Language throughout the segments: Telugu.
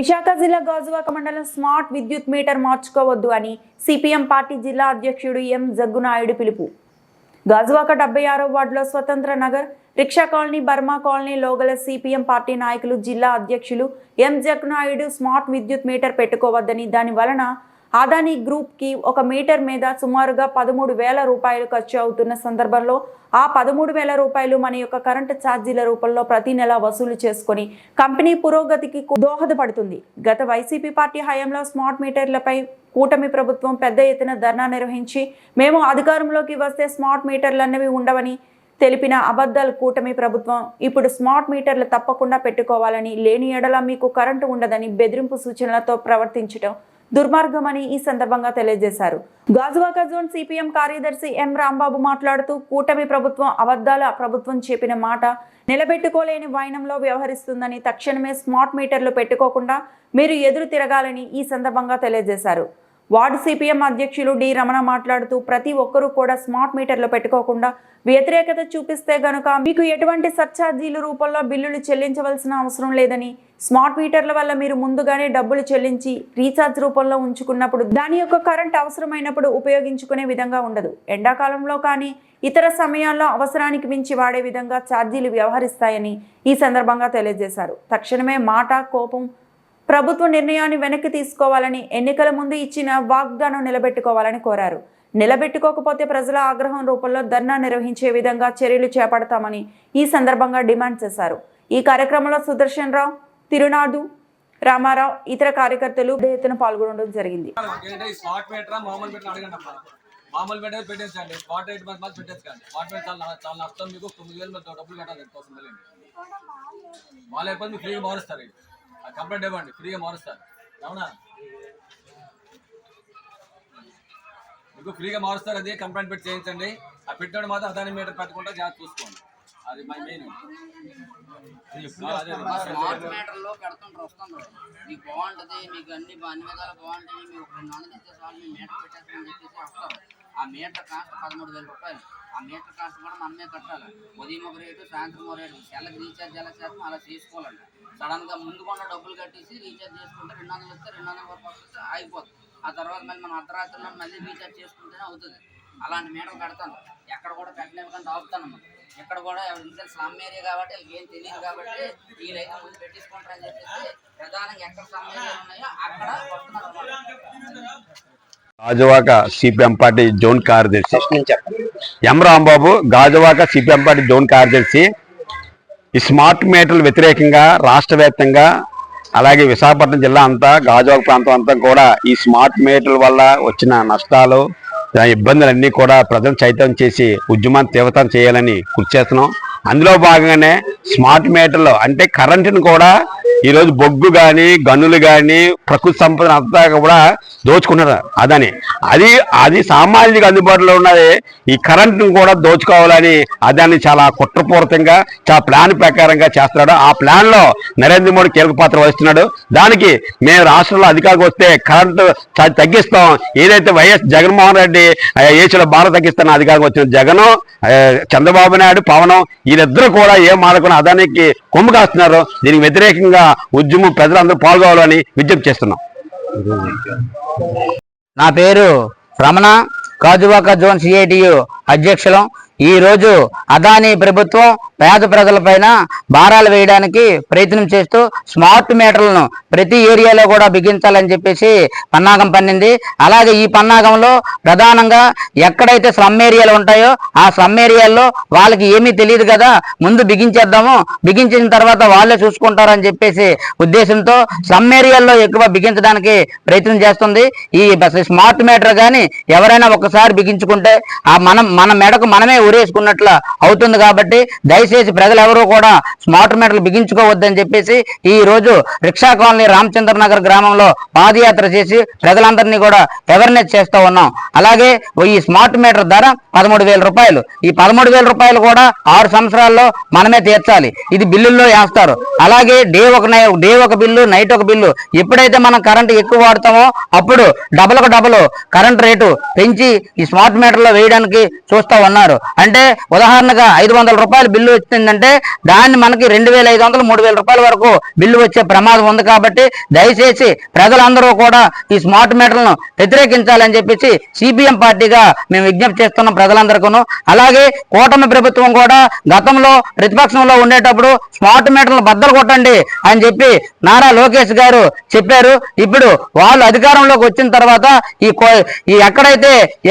విశాఖ జిల్లా గాజువాక మండలం స్మార్ట్ విద్యుత్ మీటర్ మార్చుకోవద్దు అని సిపిఎం పార్టీ జిల్లా అధ్యక్షుడు ఎం జగ్గునాయుడు పిలుపు. గాజువాక డెబ్బై ఆరో వార్డులో Swatantra Nagar rickshaw colony Burma colony లోగల CPM party నాయకులు జిల్లా అధ్యక్షులు ఎం జగ్గునాయుడు స్మార్ట్ విద్యుత్ మీటర్ పెట్టుకోవద్దని దాని వలన అదానీ గ్రూప్కి ఒక మీటర్ మీద సుమారుగా పదమూడు వేల రూపాయలు ఖర్చు అవుతున్న సందర్భంలో ఆ పదమూడు వేల రూపాయలు మన యొక్క కరెంటు ఛార్జీల రూపంలో ప్రతి నెల వసూలు చేసుకొని కంపెనీ పురోగతికి దోహదపడుతుంది. గత వైసీపీ పార్టీ హయాంలో స్మార్ట్ మీటర్లపై కూటమి ప్రభుత్వం పెద్ద ఎత్తున ధర్నా నిర్వహించి మేము అధికారంలోకి వస్తే స్మార్ట్ మీటర్లు అన్నవి ఉండవని తెలిపిన అబద్ధాలు కూటమి ప్రభుత్వం ఇప్పుడు స్మార్ట్ మీటర్లు తప్పకుండా పెట్టుకోవాలని లేని ఎడల మీకు కరెంటు ఉండదని బెదిరింపు సూచనలతో ప్రవర్తించడం దుర్మార్గమని ఈ సందర్భంగా తెలియజేశారు. గాజువాక జోన్ సిపిఎం కార్యదర్శి ఎం రాంబాబు మాట్లాడుతూ కూటమి ప్రభుత్వం అబద్దాల ప్రభుత్వం చెప్పిన మాట నిలబెట్టుకోలేని వైనంలో వ్యవహరిస్తుందని తక్షణమే స్మార్ట్ మీటర్లు పెట్టుకోకుండా మీరు ఎదురు తిరగాలని ఈ సందర్భంగా తెలియజేశారు. వార్డు సిపిఎం అధ్యక్షులు డి రమణ మాట్లాడుతూ ప్రతి ఒక్కరూ కూడా స్మార్ట్ మీటర్లు పెట్టుకోకుండా వ్యతిరేకత చూపిస్తే గనుక మీకు ఎటువంటి సర్ఛార్జీల రూపంలో బిల్లులు చెల్లించవలసిన అవసరం లేదని స్మార్ట్ మీటర్ల వల్ల మీరు ముందుగానే డబ్బులు చెల్లించి రీఛార్జ్ రూపంలో ఉంచుకున్నప్పుడు దాని యొక్క కరెంట్ అవసరమైనప్పుడు ఉపయోగించుకునే విధంగా ఉండదు. ఎండాకాలంలో కానీ ఇతర సమయాల్లో అవసరానికి మించి వాడే విధంగా ఛార్జీలు వ్యవహరిస్తాయని ఈ సందర్భంగా తెలియజేశారు. తక్షణమే మాట కోపం ప్రభుత్వ నిర్ణయాన్ని వెనక్కి తీసుకోవాలని ఎన్నికల ముందు ఇచ్చిన వాగ్దానం నిలబెట్టుకోవాలని కోరారు. నిలబెట్టుకోకపోతే ప్రజల ఆగ్రహం రూపంలో ధర్నా నిర్వహించే విధంగా చర్యలు చేపడతామని ఈ సందర్భంగా డిమాండ్ చేశారు. ఈ కార్యక్రమంలో సుదర్శన్ రావు తిరునాడు రామారావు ఇతర కార్యకర్తలు పెద్ద ఎత్తున పాల్గొనడం జరిగింది. మామూలు పెట్టేది అడగండి అమ్మా. పెట్టేసండి స్మార్ట్ రేట్ మంది మంది పెట్టేసుకోండి. స్పాట్ రేట్ చాలా చాలా నష్టం మీకు తొమ్మిది వేలు మీరు డబ్బులు కట్టాలి. ఎంత వస్తుంది వాళ్ళు అయిపోతే మీకు ఫ్రీగా మారుస్తారు. కంప్లైంట్ ఇవ్వండి ఫ్రీగా మారుస్తారు. అవునా మీకు ఫ్రీగా మారుస్తారు అది కంప్లైంట్ పెట్టి చేయించండి. ఆ పెట్టాడు మాత్రం అదాని మీటర్ పెట్టకుండా జాగ్రత్త చూసుకోండి. అది మై మెయిన్ స్మార్ట్ మీటర్లో పెడుతుంటారు వస్తుండ్రు. మీకు బాగుంటది మీకు అన్ని అన్ని విధాలు బాగుంటాయి ఒక రెండు వందలు ఇచ్చే చాలు మేము మీటర్ పెట్టేస్తామని చెప్పేసి వస్తారు ఆ మీటర్ కాస్ట్ పదమూడు వేల రూపాయలు. ఆ మీటర్ కాస్ట్ కూడా మనమే కట్టాలి. ఉదయం ఒక రేటు సాయంత్రం ఒక రేటు. సెల్కి రీఛార్జ్ ఎలా చేస్తాం అలా చేసుకోవాలండి సడన్గా ముందు కొన్న డబ్బులు కట్టేసి రీఛార్జ్ చేసుకుంటే రెండు వందలు వస్తే రెండు వందల వరకు వస్తే ఆగిపోతుంది. ఆ తర్వాత మళ్ళీ మనం అర్ధరాత్రిలో మళ్ళీ రీఛార్జ్ చేసుకుంటేనే అవుతుంది. అలాంటి మీటర్ కడతాను. ఎక్కడ కూడా పెట్టలేకుండా ఆపుతాను ఇక్కడ కూడా స్లమ్ ఏరియా కాబట్టి వీళ్ళకి ఏం తెలియదు కాబట్టి వీళ్ళైతే ముందు పెట్టించుకుంటారని చెప్పేసి ప్రధానంగా ఎక్కడ స్లమ్ ఏరియా ఉన్నాయో అక్కడ వస్తున్నారు గాజువాక సిపిఎం పార్టీ జోన్ కార్యదర్శి. M Rambabu Gajuwaka CPM party zone కార్యదర్శి. ఈ స్మార్ట్ మీటర్లు వ్యతిరేకంగా రాష్ట్ర వ్యాప్తంగా అలాగే విశాఖపట్నం జిల్లా అంతా గాజువాక ప్రాంతం అంతా కూడా ఈ స్మార్ట్ మీటర్ల వల్ల వచ్చిన నష్టాలు ఇబ్బందులన్నీ కూడా ప్రజలు చైతన్యం చేసి ఉద్యమాన్ని తీవ్రతం చేయాలని కృషి చేస్తున్నాం. అందులో భాగంగానే స్మార్ట్ మీటర్లు అంటే కరెంటును కూడా ఈరోజు బొగ్గు కానీ గనులు కానీ ప్రకృతి సంపద అంతా కూడా దోచుకున్నారు అదని. అది అది సామాజిక అందుబాటులో ఉన్నది. ఈ కరెంటును కూడా దోచుకోవాలని అదాన్ని చాలా కుట్రపూరితంగా చాలా ప్లాన్ ప్రకారంగా చేస్తున్నాడు. ఆ ప్లాన్లో నరేంద్ర మోడీ కీలక పాత్ర వహిస్తున్నాడు. దానికి మేము రాష్ట్రంలో అధికారికి వస్తే కరెంటు తగ్గిస్తాం. ఏదైతే వైఎస్ జగన్మోహన్ రెడ్డి ఆ, ఏసులో తగ్గిస్తాను అధికారికి వచ్చిన జగను చంద్రబాబు నాయుడు పవనం వీళ్ళిద్దరూ కూడా ఏం మాడకుండా అదానికి కొమ్ము కాస్తున్నారు. దీనికి వ్యతిరేకంగా ఉద్యమం ప్రజలందరూ పాల్గొవాలని విజ్ఞప్తి చేస్తున్నాం. నా పేరు రమణ కాజువాక జోన్ సిఐటియు అధ్యక్షులం. ఈ రోజు అదానీ ప్రభుత్వం పేద ప్రజలపైన భారాలు వేయడానికి ప్రయత్నం చేస్తూ స్మార్ట్ మీటర్లను ప్రతి ఏరియాలో కూడా బిగించాలని చెప్పేసి పన్నాగం పన్నింది. అలాగే ఈ పన్నాగంలో ప్రధానంగా ఎక్కడైతే స్లమ్ ఏరియాలు ఉంటాయో ఆ స్లమ్ ఏరియాల్లో వాళ్ళకి ఏమీ తెలియదు కదా. ముందు బిగించేద్దాము. బిగించిన తర్వాత వాళ్ళే చూసుకుంటారని చెప్పేసి ఉద్దేశంతో స్లమ్ ఏరియాల్లో ఎక్కువ బిగించడానికి ప్రయత్నం చేస్తుంది. ఈ స్మార్ట్ మీటర్ కానీ ఎవరైనా ఒకసారి బిగించుకుంటే ఆ మనం మన మెడకు మనమే ఉరేసుకున్నట్ల అవుతుంది కాబట్టి దయచేసి ప్రజలు ప్రజలెవరూ కూడా స్మార్ట్ మీటర్లు బిగించుకోవద్దని చెప్పేసి ఈ రోజు రిక్షా కాలనీ రామచంద్ర నగర్ గ్రామంలో పాదయాత్ర చేసి ప్రజలందరినీ కూడా అవేర్నెస్ చేస్తూ ఉన్నాం. అలాగే ఈ స్మార్ట్ మీటర్ ధర పదమూడు వేల రూపాయలు. ఈ పదమూడు వేల రూపాయలు కూడా ఆరు సంవత్సరాల్లో మనమే తీర్చాలి. ఇది బిల్లుల్లో వేస్తారు. అలాగే డే ఒక నై డే ఒక బిల్లు నైట్ ఒక బిల్లు ఎప్పుడైతే మనం కరెంట్ ఎక్కువ వాడతామో అప్పుడు డబల్కు డబల్ కరెంట్ రేటు పెంచి ఈ స్మార్ట్ మీటర్లో వేయడానికి చూస్తూ ఉన్నారు. అంటే ఉదాహరణగా ఐదు వందల రూపాయలు బిల్లు వచ్చిందంటే దాన్ని మనకి రెండు వేల ఐదు వందలు మూడు వేల రూపాయల వరకు బిల్లు వచ్చే ప్రమాదం ఉంది కాబట్టి దయచేసి ప్రజలందరూ కూడా ఈ స్మార్ట్ మీటర్లను వ్యతిరేకించాలని చెప్పేసి సిపిఎం పార్టీగా మేము విజ్ఞప్తి చేస్తున్నాం ప్రజలందరికీ అలాగే కూటమి ప్రభుత్వం కూడా గతంలో ప్రతిపక్షంలో ఉండేటప్పుడు స్మార్ట్ మీటర్లను బద్దలు కొట్టండి అని చెప్పి నారా లోకేష్ గారు చెప్పారు. ఇప్పుడు వాళ్ళు అధికారంలోకి వచ్చిన తర్వాత ఈ కో- ఈ ఎక్కడైతే ఈ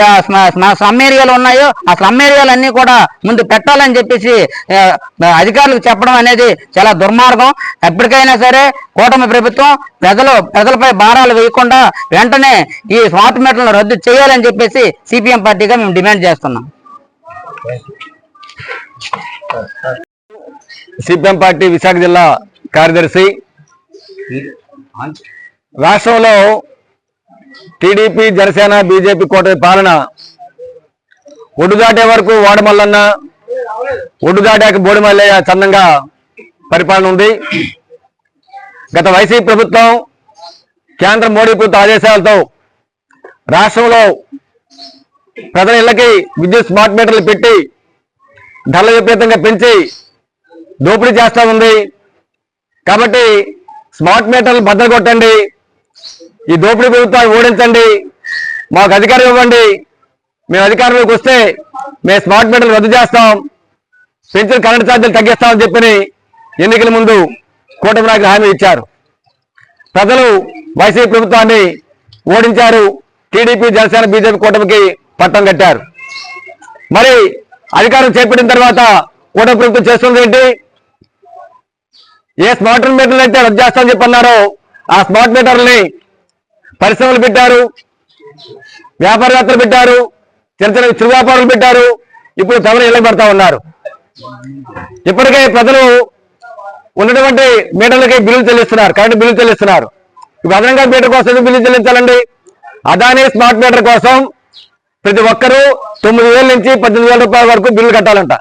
స్లమ్ ఏరియాలు ఉన్నాయో ఆ స్లమ్ ఏరియాలన్నీ అన్ని కూడా ముందు పెట్టాలని చెప్పేసి అధికారులకు చెప్పడం అనేది చాలా దుర్మార్గం. ఎప్పటికైనా సరే కూటమి ప్రభుత్వం ప్రజలు ప్రజలపై భారాలు వేయకుండా వెంటనే ఈ స్మార్ట్ మీటర్లను రద్దు చేయాలని చెప్పేసి సిపిఎం పార్టీగా మేము డిమాండ్ చేస్తున్నాం. సిపిఎం పార్టీ విశాఖ జిల్లా కార్యదర్శి. రాష్ట్రంలో టీడీపీ జనసేన బీజేపీ కూటమి పాలన ఒడ్డు వరకు వాడమల్లన్నా ఒడ్డు దాటాక బోడిమల్లయ్య చందంగా పరిపాలన ఉంది. గత వైసీపీ ప్రభుత్వం కేంద్ర మోడీ ప్రభుత్వ ఆదేశాలతో రాష్ట్రంలో ప్రజల ఇళ్ళకి విద్యుత్ స్మార్ట్ మీటర్లు పెట్టి ధరలు విపరీతంగా పెంచి దోపిడీ చేస్తూ ఉంది. కాబట్టి స్మార్ట్ మీటర్లు బద్దలు కొట్టండి. ఈ దోపిడీ ప్రభుత్వాన్ని ఓడించండి. మాకు అధికారం ఇవ్వండి. మేము అధికారంలోకి వస్తే మేము స్మార్ట్ మీటర్లు రద్దు చేస్తాం. పెంచిన కరెంట్ ఛార్జీలు తగ్గిస్తామని చెప్పని ఎన్నికల ముందు కూటమి నాయకులు హామీ ఇచ్చారు. ప్రజలు వైసీపీ ప్రభుత్వాన్ని ఓడించారు. టీడీపీ జనసేన బీజేపీ కూటమికి పట్టం కట్టారు. మరి అధికారం చేపట్టిన తర్వాత కూటమి ప్రభుత్వం చేస్తుంది ఏంటి? ఏ స్మార్ట్ మీటర్లు అయితే రద్దు చేస్తామని చెప్పి అన్నారో ఆ స్మార్ట్ మీటర్లని పరిశ్రమలు పెట్టారు వ్యాపారవేత్తలు పెట్టారు చిన్న చిన్న చిరు వ్యాపారులు పెట్టారు. ఇప్పుడు తమను ఇళ్ళకి పెడతా ఉన్నారు. ఇప్పటికే ప్రజలు ఉన్నటువంటి మీటర్లకి బిల్లులు చెల్లిస్తున్నారు కరెంటు బిల్లులు చెల్లిస్తున్నారు. ఇప్పుడు అదనంగా మీటర్ కోసం బిల్లు చెల్లించాలండి? అదానీ స్మార్ట్ మీటర్ కోసం ప్రతి ఒక్కరూ తొమ్మిది వేల నుంచి పద్దెనిమిది వేల రూపాయల వరకు బిల్లు కట్టాలంట.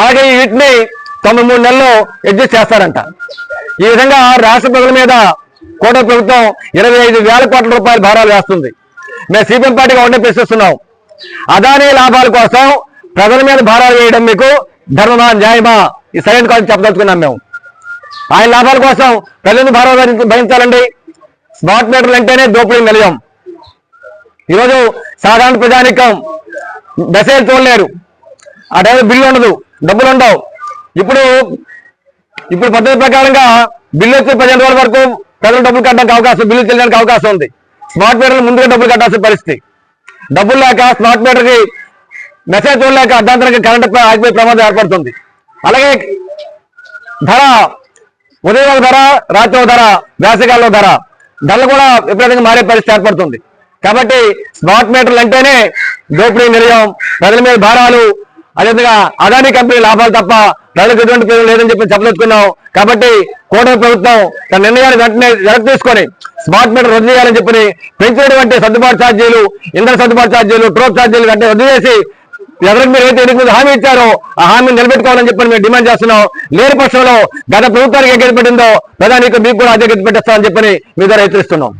అలాగే వీటిని తొంభై మూడు నెలలు అడ్జస్ట్ చేస్తారంట. ఈ విధంగా రాష్ట్ర ప్రజల మీద కోట ప్రభుత్వం ఇరవై ఐదు వేల కోట్ల రూపాయల భారాలు వేస్తుంది. మేము సిపిఎం పార్టీగా ఉండే ప్రశ్నిస్తున్నాం. అదానీ లాభాల కోసం ప్రజల మీద భారాలు వేయడం మీకు ధర్మమా న్యాయమా? ఈ సరైన కాదు చెప్పదలుచుకున్నాం మేము. ఆయన లాభాల కోసం ప్రజలను భారాలు భరించాలండి. స్మార్ట్ మీటర్లు అంటేనే దోపిడీ నిలయం. ఈరోజు సాధారణ ప్రజానికం మెసేజ్ చూడలేరు. ఆ టైంలో బిల్లు ఉండదు డబ్బులు ఉండవు. ఇప్పుడు ఇప్పుడు పద్ధతి ప్రకారంగా బిల్లు వచ్చి పదిహేను రోజుల వరకు ప్రజలు డబ్బులు కట్టడానికి అవకాశం బిల్లు చెల్లడానికి అవకాశం ఉంది. స్మార్ట్ మీటర్లు ముందుగా డబ్బులు కట్టాల్సిన పరిస్థితి. డబ్బులు లేక స్మార్ట్ మీటర్కి మెసేజ్ చూడలేక అర్ధాంతరంగా కరెంట్ ఆగిపోయే ప్రమాదం ఏర్పడుతుంది. అలాగే ధర ఉదయం ధర రాత్రి ధర వేసవికాలంలో ధర ధరలు కూడా విపరీతంగా మారే పరిస్థితి ఏర్పడుతుంది. కాబట్టి స్మార్ట్ మీటర్లు అంటేనే దోపిడీ నిలయం ప్రజల మీద భారాలు అదేవిధంగా అదానీ కంపెనీ లాభాలు తప్ప ప్రజలకు ఎటువంటి ప్రయోజనం లేదని చెప్పి చెప్పదలుచుకున్నాం. కాబట్టి కూటమి ప్రభుత్వం తన నిర్ణయాన్ని వెంటనే వెనక్కి తీసుకొని స్మార్ట్ మీటర్ రద్దు చేయాలని చెప్పి పెంచినటువంటి సర్దుబాటు ఛార్జీలు ఇంధన సర్దుబాటు ఛార్జీలు ట్రోప్ ఛార్జీలు వెంటనే రద్దు చేసి ఎవరికి మీరు అయితే ఎన్నిక హామీ ఇచ్చారో ఆ హామీని నిలబెట్టుకోవాలని చెప్పి మేము డిమాండ్ చేస్తున్నాం. లేని పక్షంలో గత ప్రభుత్వానికి ఎగ్గర పెట్టిందో ప్రధానికి మీకు కూడా అదే పెట్టేస్తామని చెప్పని మీ ద్వారా హెచ్చరిస్తున్నాం.